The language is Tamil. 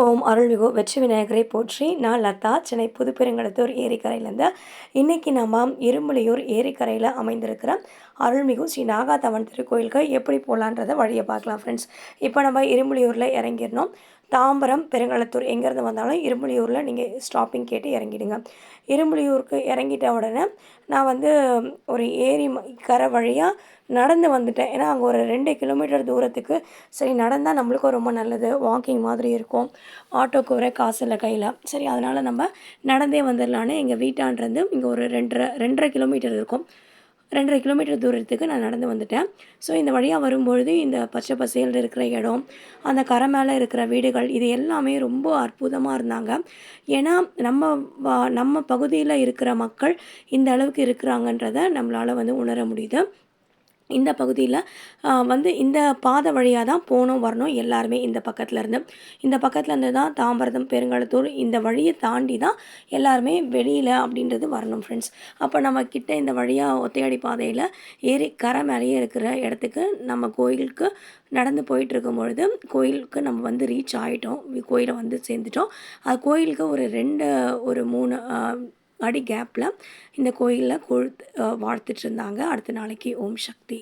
ஓம் அருள்மிகு வெற்றி விநாயகரை போற்றி. நான் லதா சென்னை புதுப்பெருங்கலத்தூர் ஏரிக்கரையிலேருந்து இன்றைக்கி நம்ம இரும்புலியூர் ஏரிக்கரையில் அமைந்திருக்கிற அருள்மிகு ஸ்ரீ நாகாத்தவன் திருக்கோயிலுக்கு எப்படி போகலான்றத வழியை பார்க்கலாம் ஃப்ரெண்ட்ஸ் இப்போ நம்ம இரும்புலியூரில் இறங்கிடணும். தாம்பரம் பெருங்களத்தூர் எங்கேருந்து வந்தாலும் இரும்புலியூரில் நீங்கள் ஸ்டாப்பிங் கேட்டு இறங்கிடுங்க. இரும்புலியூருக்கு இறங்கிட்ட உடனே நான் வந்து ஒரு ஏரி கரை வழியாக நடந்து வந்துட்டேன். ஏன்னா அங்கே ஒரு ரெண்டு கிலோமீட்டர் தூரத்துக்கு சரி நடந்தால் நம்மளுக்கும் ரொம்ப நல்லது. வாக்கிங் மாதிரி இருக்கும். ஆட்டோக்கு வர காசு இல்லை கையில். சரி அதனால் நம்ம நடந்தே வந்துடலான்னு எங்கள் வீட்டான்றது இங்கே ஒரு ரெண்டரை ரெண்டரை கிலோமீட்டர் இருக்கும். ரெண்டரை கிலோமீட்டர் தூரத்துக்கு நான் நடந்து வந்துட்டேன். ஸோ இந்த வழியாக வரும்பொழுது இந்த பச்சை பசையில் இருக்கிற இடம் அந்த கரை மேலே இருக்கிற வீடுகள் இது எல்லாமே ரொம்ப அற்புதமாக இருந்தாங்க. ஏன்னா நம்ம நம்ம பகுதியில் இருக்கிற மக்கள் இந்த அளவுக்கு இருக்கிறாங்கன்றத நம்மளால் வந்து உணர முடியுது. இந்த பகுதியில் வந்து இந்த பாதை வழியாக தான் போகணும் வரணும் எல்லாருமே இந்த பக்கத்தில் இருந்து இந்த பக்கத்தில் இருந்து தான் தாம்பரதம் பெருங்கலத்தூர் இந்த வழியை தாண்டி தான் எல்லாருமே வெளியில் அப்படின்றது வரணும் ஃப்ரெண்ட்ஸ் அப்போ நம்ம கிட்ட இந்த வழியாக ஒத்தையடி பாதையில் ஏறி கரை மேலேயே இருக்கிற இடத்துக்கு நம்ம கோயிலுக்கு நடந்து போயிட்டுருக்கும் பொழுது கோயிலுக்கு நம்ம வந்து ரீச் ஆகிட்டோம் கோயிலை வந்து சேர்ந்துட்டோம். அது கோயிலுக்கு ஒரு ரெண்டு ஒரு மூணு அடி கேப்பில் இந்த கோயிலில் கொழுத்து வாழ்த்துட்டு இருந்தாங்க. அடுத்த நாளைக்கு ஓம் சக்தி.